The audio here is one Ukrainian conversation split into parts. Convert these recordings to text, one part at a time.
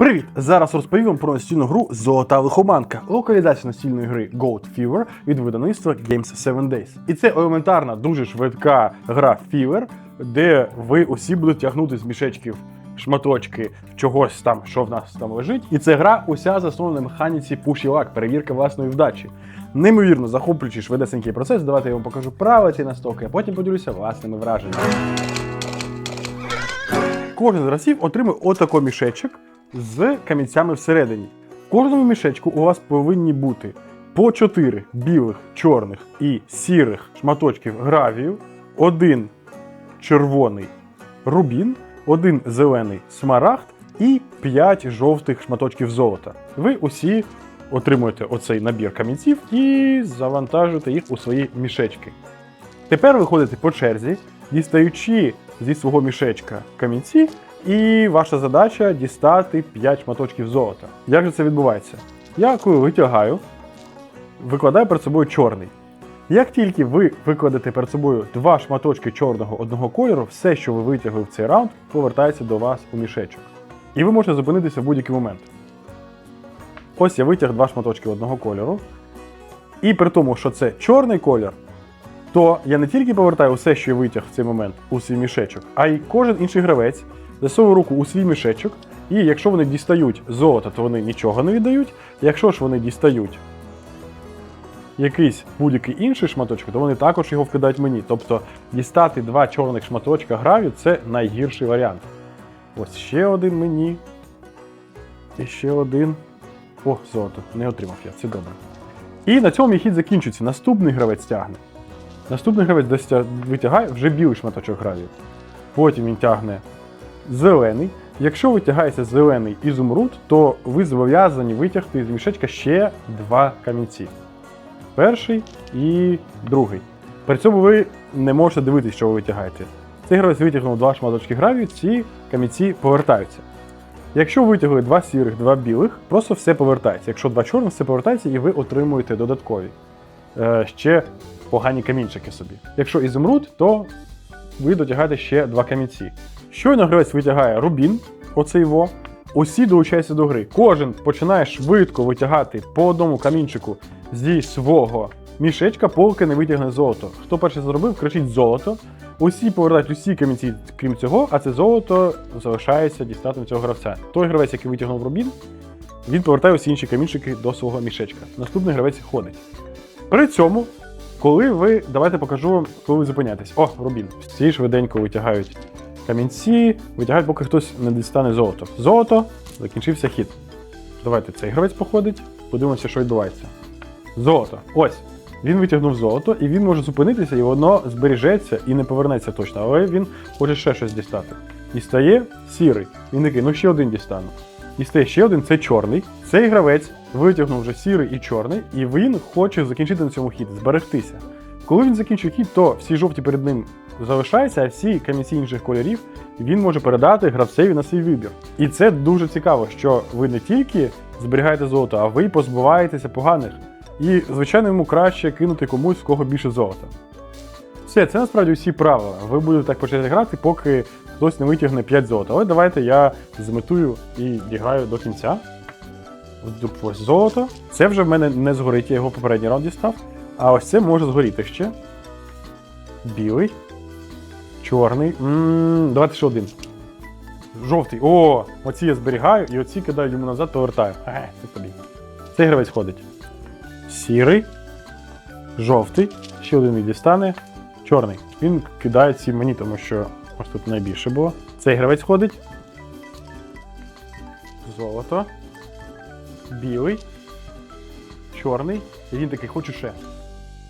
Привіт! Зараз розповім вам про настільну гру Золота лихоманка, локалізація настільної гри Goat Fever від видавництва Games 7 Days. І це елементарна, дуже швидка гра Fever, де ви усі будете тягнути з мішечків шматочки чогось там, що в нас там лежить. І це гра уся заснована на механіці push і перевірка власної вдачі. Неймовірно захоплюючий швидесенький процес. Давайте я вам покажу правила цієї настолки, а потім поділюся власними враженнями. Кожен з гравців отримує отако мішечок з камінцями всередині. В кожному мішечку у вас повинні бути по 4 білих, чорних і сірих шматочків гравію, один червоний рубін, один зелений смарагд і 5 жовтих шматочків золота. Ви усі отримуєте оцей набір камінців і завантажуєте їх у свої мішечки. Тепер ви ходите по черзі, дістаючи зі свого мішечка камінці, і ваша задача дістати 5 шматочків золота. Як же це відбувається? Я коли витягаю, викладаю перед собою чорний. Як тільки ви викладете перед собою два шматочки чорного одного кольору, все, що ви витягли в цей раунд, повертається до вас у мішечок. І ви можете зупинитися в будь-який момент. Ось я витяг два шматочки одного кольору. І при тому, що це чорний колір, то я не тільки повертаю усе, що я витяг в цей момент у свій мішечок, а й кожен інший гравець засовує руку у свій мішечок, і якщо вони дістають золото, то вони нічого не віддають. Якщо ж вони дістають якийсь будь-який інший шматочок, то вони також його вкидають мені. Тобто дістати два чорних шматочка гравію це найгірший варіант. Ось ще один мені. І ще один. О, золото. Не отримав я, це добре. І на цьому мій хід закінчується. Наступний гравець тягне. Наступний гравець витягає вже білий шматочок гравію. Потім він тягне зелений. Якщо витягається зелений ізумруд, то ви зобов'язані витягти з мішечка ще два камінці. Перший і другий. При цьому ви не можете дивитися, що ви витягаєте. Цей гравець витягнув два шматочки гравію, ці камінці повертаються. Якщо ви витягли два сірих, два білих, просто все повертається. Якщо два чорних, все повертається, і ви отримуєте додаткові е, ще погані камінчики собі. Якщо ізумруд, то ви дотягаєте ще два камінці. Щойно гравець витягає рубін, оцей во. Усі долучаються до гри. Кожен починає швидко витягати по одному камінчику зі свого мішечка, поки не витягне золото. Хто перший зробив, кричить золото. Усі повертають усі камінці, крім цього, а це золото залишається дістатим цього гравця. Той гравець, який витягнув рубін, він повертає усі інші камінчики до свого мішечка. Наступний гравець ходить. При цьому, коли ви. Давайте покажу вам, коли ви зупиняєтесь. О, рубін. Всі швиденько витягають камінці, витягають, поки хтось не дістане золото. Золото, закінчився хід. Давайте цей гравець походить, подивимося, що відбувається. Золото. Ось. Він витягнув золото, і він може зупинитися, і воно збережеться і не повернеться точно, але він хоче ще щось дістати. Дістає сірий. Він такий, ну ще один дістану. Дістає ще один, це чорний. Цей гравець витягнув вже сірий і чорний, і він хоче закінчити на цьому хід, зберегтися. Коли він закінчує хід, то всі жовті перед ним залишаються, а всі камінці інших кольорів він може передати гравцеві на свій вибір. І це дуже цікаво, що ви не тільки зберігаєте золото, а ви позбуваєтеся поганих. І, звичайно, йому краще кинути комусь, в кого більше золота. Все, це насправді всі правила. Ви будете так почати грати, поки хтось не витягне 5 золота. Але давайте я заметую і діграю до кінця. Ось золото. Це вже в мене не згорить, я його попередній раунд дістав. А ось це може згоріти ще. Білий. Чорний. м давайте ще один. Жовтий. О! Оці я зберігаю і оці кидаю йому назад, повертаю. Еге, це тобі. Цей гравець ходить. Сірий. Жовтий. Ще один він дістане. Чорний. Він кидає ці мені, тому що ось тут найбільше було. Цей гравець ходить. Золото. Білий. Чорний. І він такий, хочу ще.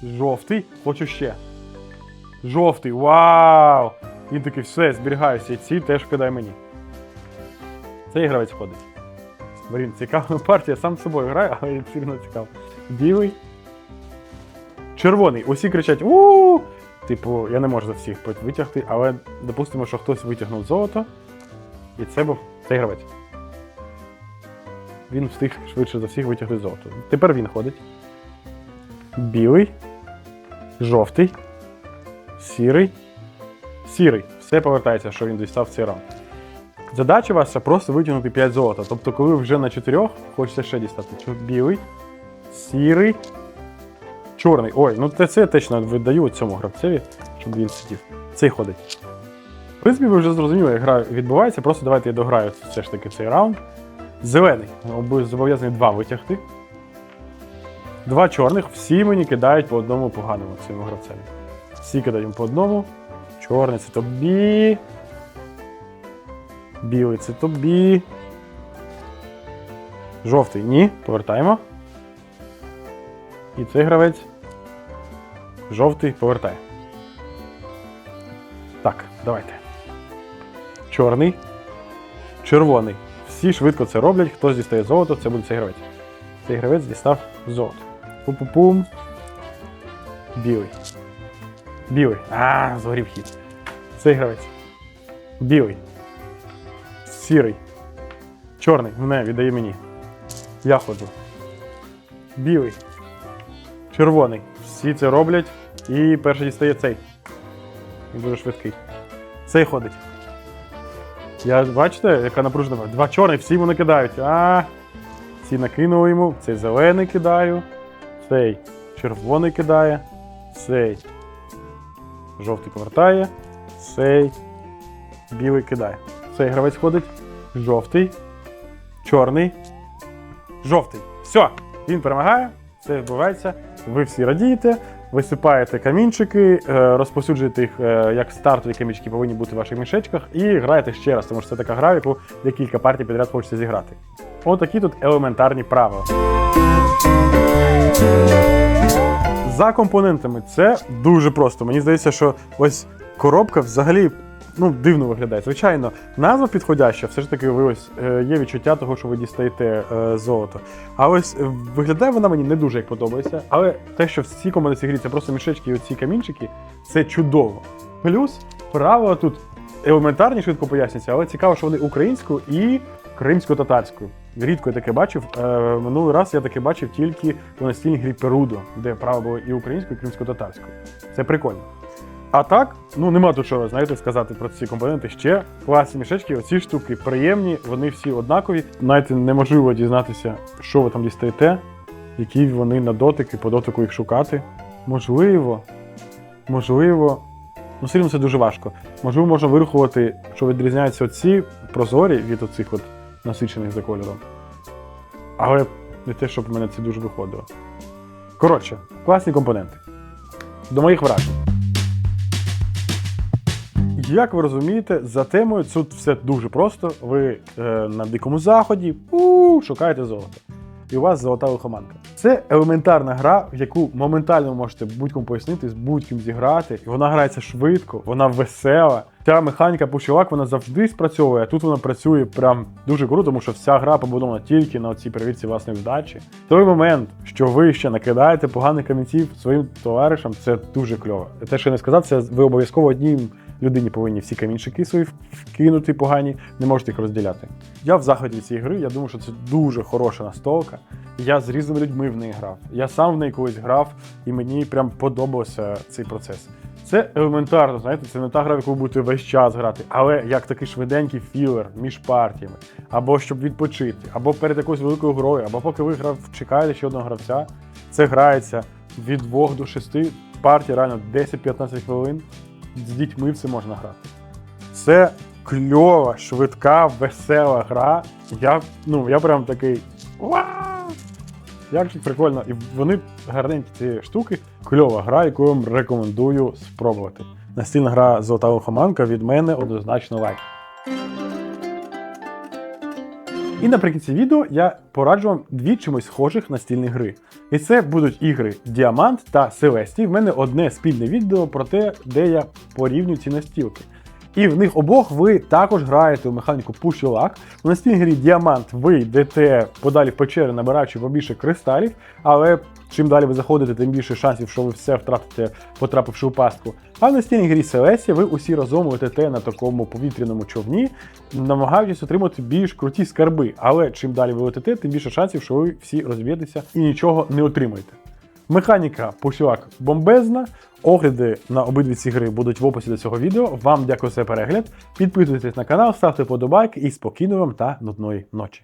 Жовтий, хочу ще. Жовтий, вау! Він такий, все, зберігаюся, ці теж кидає мені. Цей гравець ходить. Блін, цікава партія, сам з собою граю, але все одно цікаво. Білий. Червоний. Усі кричать у Типу, я не можу за всіх витягти, але допустимо, що хтось витягнув золото. І це був цей гравець. Він встиг швидше за всіх витягти золото. Тепер він ходить. Білий. Жовтий. Сірий. Сірий. Все повертається, що він дістав цей раунд. Задача ваша просто витягнути 5 золота. Тобто, коли вже на 4, хочеться ще дістати. Білий, сірий, чорний. Ой, ну це, це точно видаю цьому гравцеві, щоб він сидів. Цей ходить. В принципі, ви вже зрозуміли, як гра відбувається. Просто давайте я дограю все ж таки цей раунд. Зелений. Зобов'язаний два витягти. Два чорних, всі мені кидають по одному поганому цьому гравцеві. Всі йому по одному. Чорний це тобі. Білий це тобі. Жовтий ні. Повертаємо. І цей гравець. Жовтий повертає. Так, давайте. Чорний. Червоний. Всі швидко це роблять. Хтось дістає золото, це буде цей гравець. Цей гравець дістав золото. Пу-пу-пум. Білий. Білий. А, згорів хід. Цей гравець. Білий. Сірий. Чорний. Не, віддає мені. Я ходжу. Білий. Червоний. Всі це роблять. І перший дістає цей. Він дуже швидкий. Цей ходить. Я бачите, яка напружена. Два чорних, всі йому накидають. А, ці накинули йому. Цей зелений кидаю. Цей червоний кидає. Цей жовтий повертає. Цей білий кидає. Цей гравець ходить. Жовтий. Чорний. Жовтий. Все, він перемагає. Це відбувається. Ви всі радієте, висипаєте камінчики, е, розповсюджуєте їх е, як стартові камінчики повинні бути в ваших мішечках, і граєте ще раз, тому що це така гра, в яку декілька партій підряд хочеться зіграти. Отакі тут елементарні правила. За компонентами це дуже просто. Мені здається, що ось коробка взагалі ну, дивно виглядає. Звичайно, назва підходяща, все ж таки, ви ось е, є відчуття того, що ви дістаєте е, золото. А ось е, виглядає вона мені не дуже як подобається. Але те, що всі компоненти грі це просто мішечки і оці камінчики, це чудово. Плюс правила тут елементарні, швидко поясняться, але цікаво, що вони українською і кримсько-татарською. Рідко я таке бачив. Е, минулий раз я таке бачив тільки у настільній грі Перудо, де право було і українською, і кримсько-татарською. Це прикольно. А так, ну нема тут що, знаєте, сказати про ці компоненти. Ще класні мішечки, оці штуки приємні, вони всі однакові. Навіть неможливо дізнатися, що ви там дістаєте, які вони на дотик і по дотику їх шукати. Можливо, можливо. Ну, все рівно це дуже важко. Можливо, можна вирахувати, що відрізняються оці прозорі від оцих от насичених за кольором. Але не те, щоб в мене це дуже виходило. Коротше, класні компоненти. До моїх вражень. Як ви розумієте, за темою тут все дуже просто. Ви е, на дикому заході у, шукаєте золото. І у вас золота лихоманка. Це елементарна гра, в яку моментально можете будь-кому пояснити, з будь-ким зіграти. І вона грається швидко, вона весела. Ця механіка пушилак вона завжди спрацьовує, а тут вона працює прям дуже круто, тому що вся гра побудована тільки на цій перевірці власної вдачі. Той момент, що ви ще накидаєте поганих камінців своїм товаришам, це дуже кльово. Те, що я не сказав, це ви обов'язково одній людині повинні всі камінчики свої вкинути погані, не можете їх розділяти. Я в заході цієї гри, я думаю, що це дуже хороша настолка. Я з різними людьми в неї грав. Я сам в неї колись грав, і мені прям подобався цей процес. Це елементарно, знаєте, це не та гра, в яку ви будете весь час грати, але як такий швиденький філер між партіями, або щоб відпочити, або перед якоюсь великою грою, або поки ви грав, чекаєте ще одного гравця. Це грається від 2 до 6 партій, реально 10-15 хвилин. З дітьми в це можна грати. Це кльова, швидка, весела гра. Я, ну, я прям такий. Як же прикольно. І вони гарненькі ці штуки. Кльова гра, яку я вам рекомендую спробувати. Настільна гра Золота лихоманка від мене однозначно лайк. І наприкінці відео я пораджу вам дві чимось схожих настільні гри. І це будуть ігри Діамант та Селесті. В мене одне спільне відео про те, де я порівнюю ці настілки. І в них обох ви також граєте у механіку Push і Lock. У настільній грі Діамант ви йдете подалі в печери, набираючи побільше кристалів, але чим далі ви заходите, тим більше шансів, що ви все втратите, потрапивши у пастку. А в настільній грі Селесія ви усі разом летите на такому повітряному човні, намагаючись отримати більш круті скарби. Але чим далі ви летите, тим більше шансів, що ви всі розб'єтеся і нічого не отримаєте. Механіка пушувак бомбезна. Огляди на обидві ці гри будуть в описі до цього відео. Вам дякую за перегляд. Підписуйтесь на канал, ставте подобайки і спокійно вам та нудної ночі.